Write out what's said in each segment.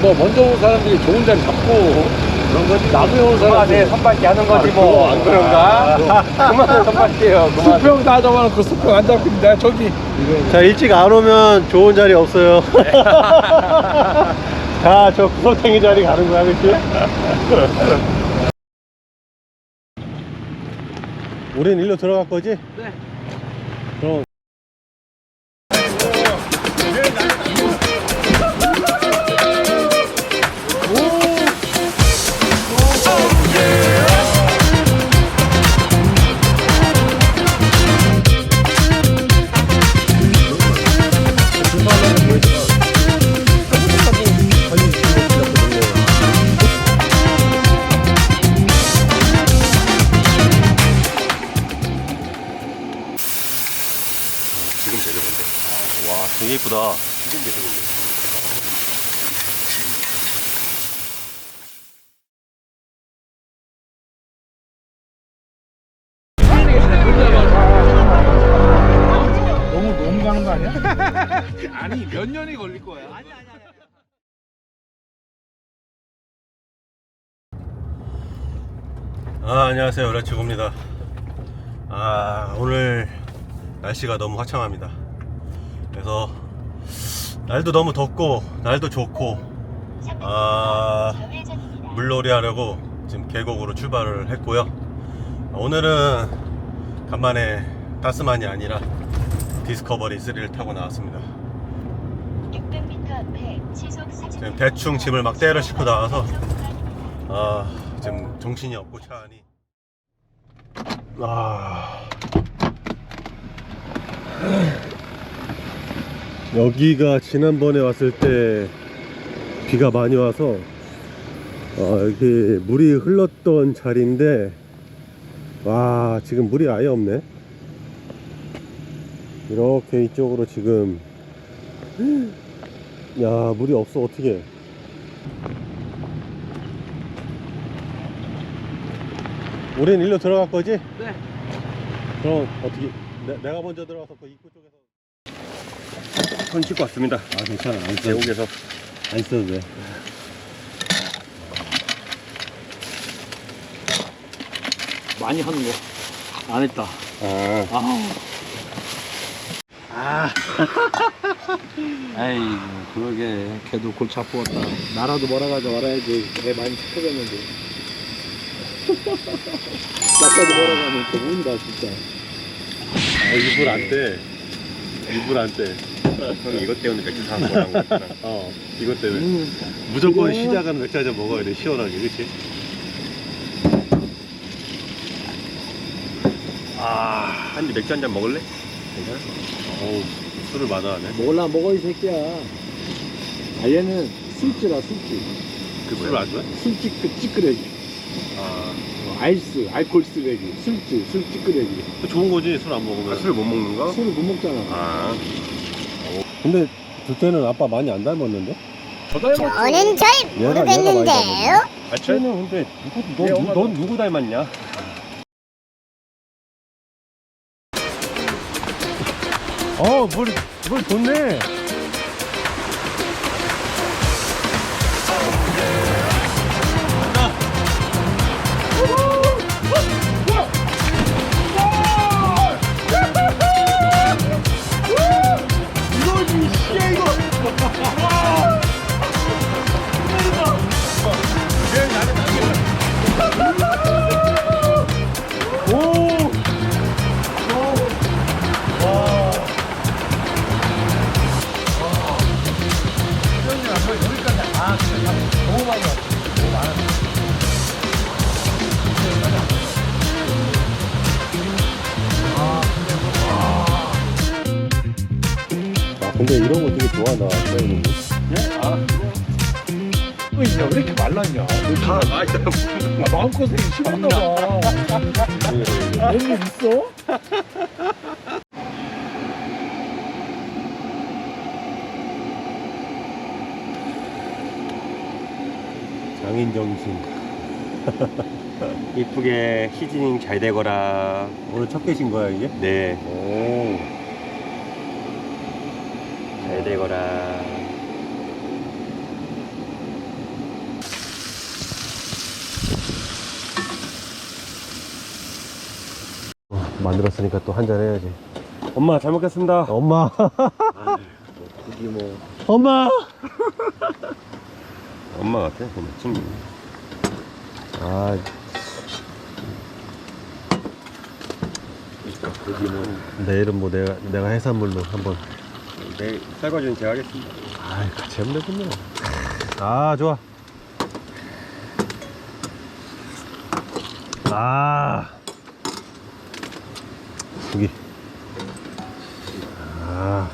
뭐 먼저 온 사람들이 좋은 자리 잡고 그런 거지 나중에 온 그만 사람들이 내 선발기 하는 거지 아, 뭐. 그거 안 그런가? 그만 선발기예요. 그만. 수평 다 잡아놓고 수평 안 내가 저기 자 일찍 안 오면 좋은 자리 없어요 자저 구석탱이 자리 가는 거야 그치? 우린 일로 들어갈 거지? 네 그럼 지금 제대로인데. 와 되게 이쁘다. 지금 제대로인데. 너무 너무 가는 거 아니야? 아니 몇 년이 걸릴 거야. 아 안녕하세요. 레츠고입니다. 아 오늘 날씨가 너무 화창합니다. 그래서 날도 너무 덥고 날도 좋고 아 물놀이 하려고 지금 계곡으로 출발을 했고요. 오늘은 간만에 타스만이 아니라 디스커버리 3를 타고 나왔습니다. 600m 앞에 시속 40 지금 대충 짐을 막 떼를 싣고 나와서 아 지금 정신이 없고 차 안이. 아 여기가 지난번에 왔을 때 비가 많이 와서 어, 여기 물이 흘렀던 자리인데 와 지금 물이 아예 없네. 이렇게 이쪽으로 지금 야 물이 없어 어떻게 우린 일로 들어갈 거지? 네. 그럼 어떻게 내, 내가 먼저 들어가서 그 입구 쪽에서 손 씻고 왔습니다. 아 괜찮아. 안 써도 계곡에서. 안 써도 돼. 많이 하는 거. 안 했다. 아, 아 아이 그러게. 걔도 골치 아프겠다. 나라도 뭐라가지고 알아야지. 애 많이 착해졌는데. 나까지 뭐라가면 또 운다 진짜 아 이불 안떼 이불 안떼 형 이것 때문에 맥주 사는 거랑 어 이것 때문에. 음, 무조건 이거- 시작은 맥주 한잔 먹어야 돼 시원하게. 그치? 아 한입 맥주 한 잔 먹을래? 괜찮아? 어우 술을 마다하네. 먹을라 먹어 이 새끼야. 아 얘는 술찌라 술찌 그 술을 안 좋아해? 술찌 그 찌끄레기 아 어, 아이스 알콜 쓰레기 술찌 술 찌끄레기 그 좋은 거지 술 안 먹으면 술못 먹는 거? 술을 못 먹잖아 아 근데 둘째는 아빠 많이 안 닮았는데? 저는 잘 얘가- 얘가 많이 모르겠는데요. 아 쟤는 근데 누구, 너, 누, 넌 누구 닮았냐? 어, 물, 물 좋네. 왜 이렇게 말랐냐? 다, 아, 일단, 아, 마음고생이 심한가 봐. 웬일 있어? 장인 정신. 이쁘게 시즈닝 잘 되거라. 오늘 첫 개신 거야, 이게? 네. 오. 잘 되거라. 만들었으니까 또 한 잔 해야지. 엄마 잘 먹겠습니다. 엄마. 고기 뭐 엄마. 엄마 같아 보면 친구. 아. 고기 뭐 내일은 뭐 내가 내가 해산물로 한번. 내일 설거지는 제가 하겠습니다. 아, 같이 하면 되겠네. 아, 좋아. 아. 여기. 아.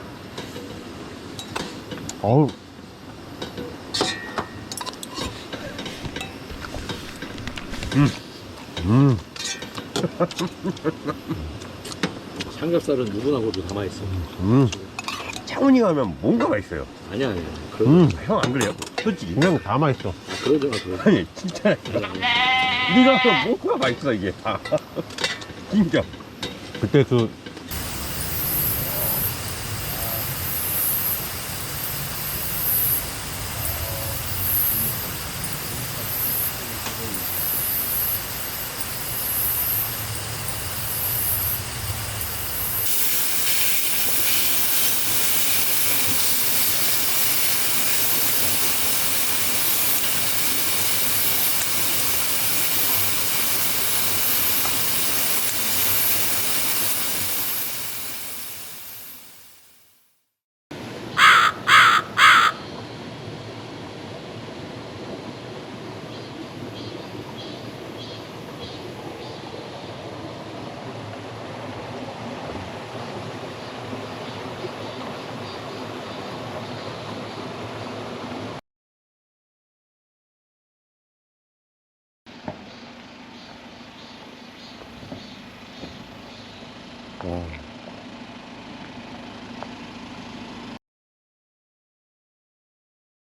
어우. 음. 음. 삼겹살은 누구나 고도 담아 있어. 음. 창훈이 가면 뭔가 맛있어요. 아니야 아니야. 그러 음. 형 안 그래요? 솔직히. 그냥 다 맛있어. 그러지 마 그러지. 마. 아니, 진짜. 네가 뭐가 맛있어, 이게. 다. 진짜. 그때 그.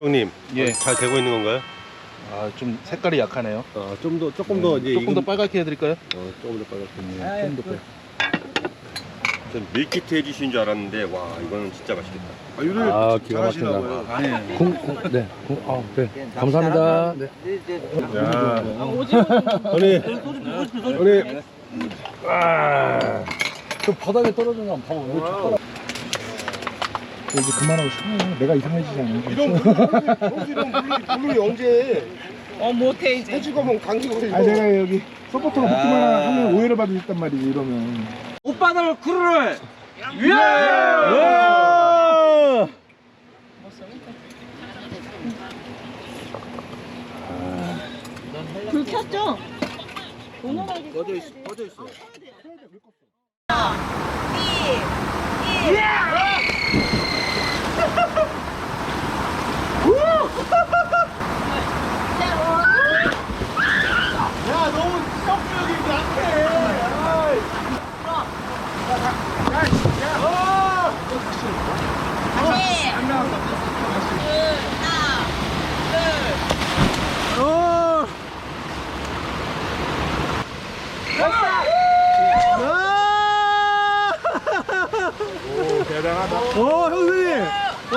형님, 예. 잘 되고 있는 건가요? 아, 좀 색깔이 약하네요. 어, 좀 더, 조금 더 이제. 조금 더 익은- 빨갛게 해드릴까요? 어, 조금 더 빨갛게. 조금 더 빨. 전 밀키트 해주신 줄 알았는데, 와, 이거는 진짜 맛있겠다. 아, 요리를 아 기가 막힌다. 아니, 공, 공, 네. 공, 아, 네. 감사합니다. 네. 야. 형님, 형님. 그 바닥에 떨어진 건 봐봐. 왜 젓가락. 이제 그만하고 싶어. 내가 이상해지잖아. 물이 언제 어 못해 이제 해주고면 감기 걸리고 아, 내가 여기 서포터로 붙기만 하면 오해를 받을 수 있단 말이지, 이러면. 오빠들 크루를 불 켰죠? 동원하게 꺼져 있어 꺼져 있어 오, 형수님! 오!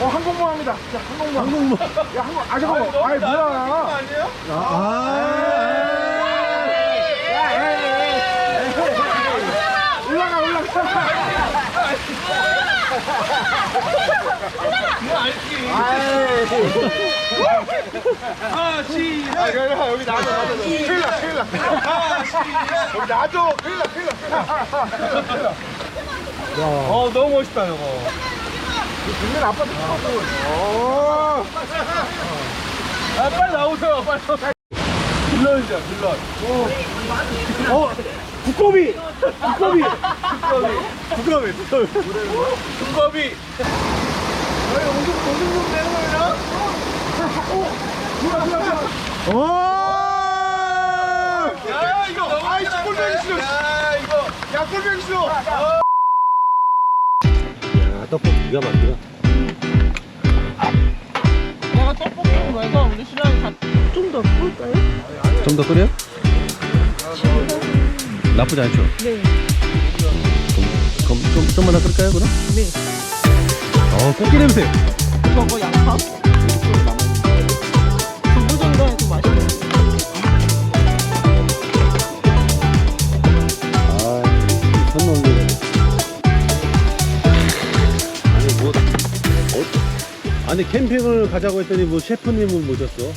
어, 항공모 합니다. 자, 항공모. 항공모. 야, 항공, 아, 잠깐만. 아이, 뭐야. 아, 올라가, 올라가. 아, 씨. 아, 여기, 여기 놔줘, 놔줘. 큰일 나, 큰일 나. 아, 씨. 여기 놔줘. 큰일 나, 큰일 나, 큰일 나. 어, 너무 멋있다, 이거. 국민 아빠도 찍었고. 어. 아, 빨리 나오세요, 빨리. 빌런이죠, 빌런. 어, 어, 두꺼비. 두꺼비. 두꺼비. 두꺼비, 두꺼비. 두꺼비. 아, 이거 엄청, 엄청 좀 되는 거예요? 어, 뭐야, 뭐야, 뭐야. 야, 이거. 아이, 꼴뱅이 싫어. 야, 이거. 야, 꼴뱅이 싫어. 야, 떡볶이 기가 막히다. 내가 떡볶이 먹어서 우리 신랑이 다 좀더 구울까요? 좀 더 끓여? 나쁘지 않죠? 네 그럼, 그럼 좀, 좀만 더 끓일까요, 그럼? 네. 어, 꽃게 냄새! 저거 양파? 두 아니, 캠핑을 가자고 했더니 뭐 셰프님을 모셨어?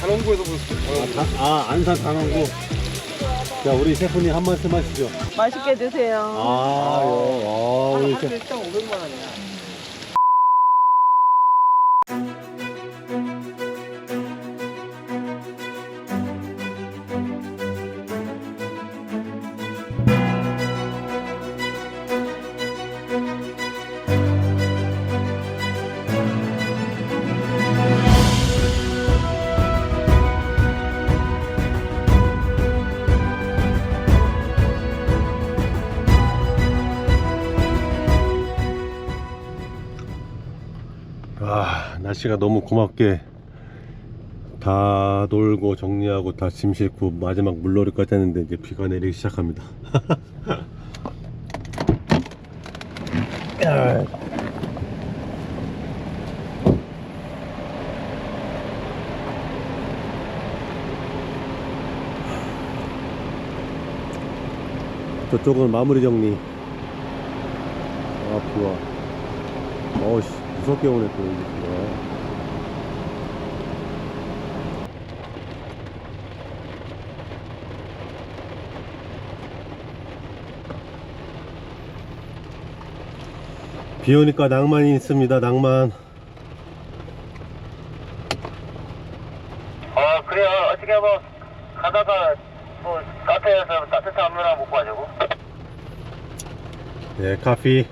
단원구에서 보셨어. 아, 다- 아, 안산 단원구. 자, 우리 셰프님 한 말씀 하시죠. 맛있게 드세요. 아, 요, 아, 우리 셰프. 1,500만 원이야. 아, 날씨가 너무 고맙게 다 놀고 정리하고 다 짐 싣고 마지막 물놀이까지 했는데 이제 비가 내리기 시작합니다. 야. 저쪽은 마무리 정리. 아, 비와. 어우씨 무섭게 오네 또 이게 비가 비 오니까 낭만이 있습니다 낭만. 어 그래요. 어떻게 뭐 가다가 뭐 카페에서 따뜻한 물 하나 먹고 가자고. 네 커피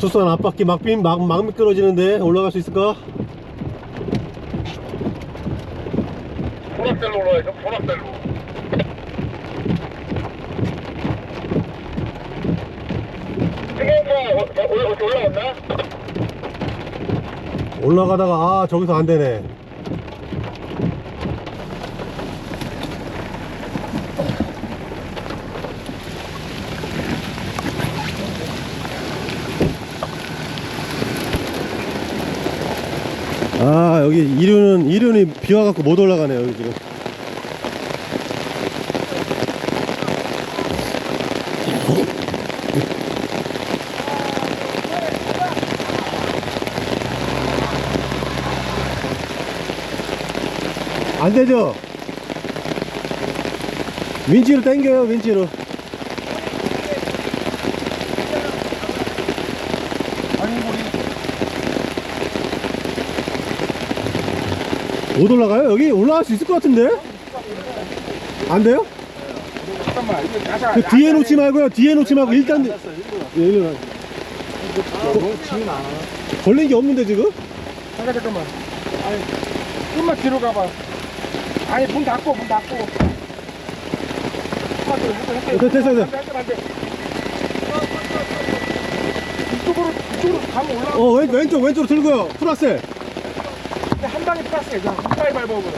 투싼 앞바퀴 막, 빈- 막, 막 미끄러지는데 올라갈 수 있을까? 소락셀로 올라가야죠 소락셀로 승현이가 어디 올라왔나? 올라가다가 아 저기서 안 되네 아 여기 이륜은 이륜이 비 와 갖고 못 올라가네요 여기 지금 안 되죠? 윈치로 당겨요 윈치로 못 올라가요? 여기 올라갈 수 있을 것 같은데? 안 돼요? 잠깐만, 이거 가자. 그 뒤에 놓지 말고요 뒤에 놓지 말고 일단 예, 일로 가. 너무 않아. 걸린 게 없는데 지금? 잠깐, 잠깐만. 아니, 좀만 뒤로 가봐. 아니, 문 닫고, 문 닫고. 아, 됐어, 됐어, 됐어. 이쪽으로, 이쪽으로 가면 올라가. 어 왼, 왼쪽 왼쪽으로 들고요 한 방에 플러스야. 그냥 이빨 밟아보래.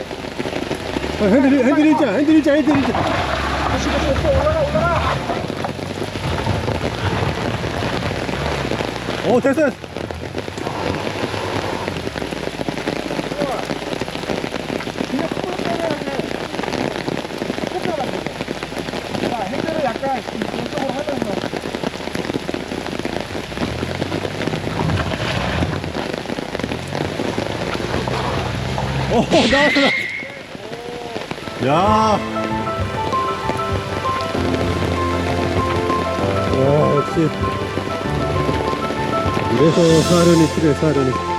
어, 핸들 핸들 일자 핸들 일자 핸들 일자 다시, 다시, 올라가, 올라가. 어 됐어 그냥 쭉 따라가네. 쭉 따라가네. 자, 핸들을 약간 이쪽으로 하면서. 어 나왔어 나왔어. 야 야, 역시 이래서 사륜이 필요해 사륜이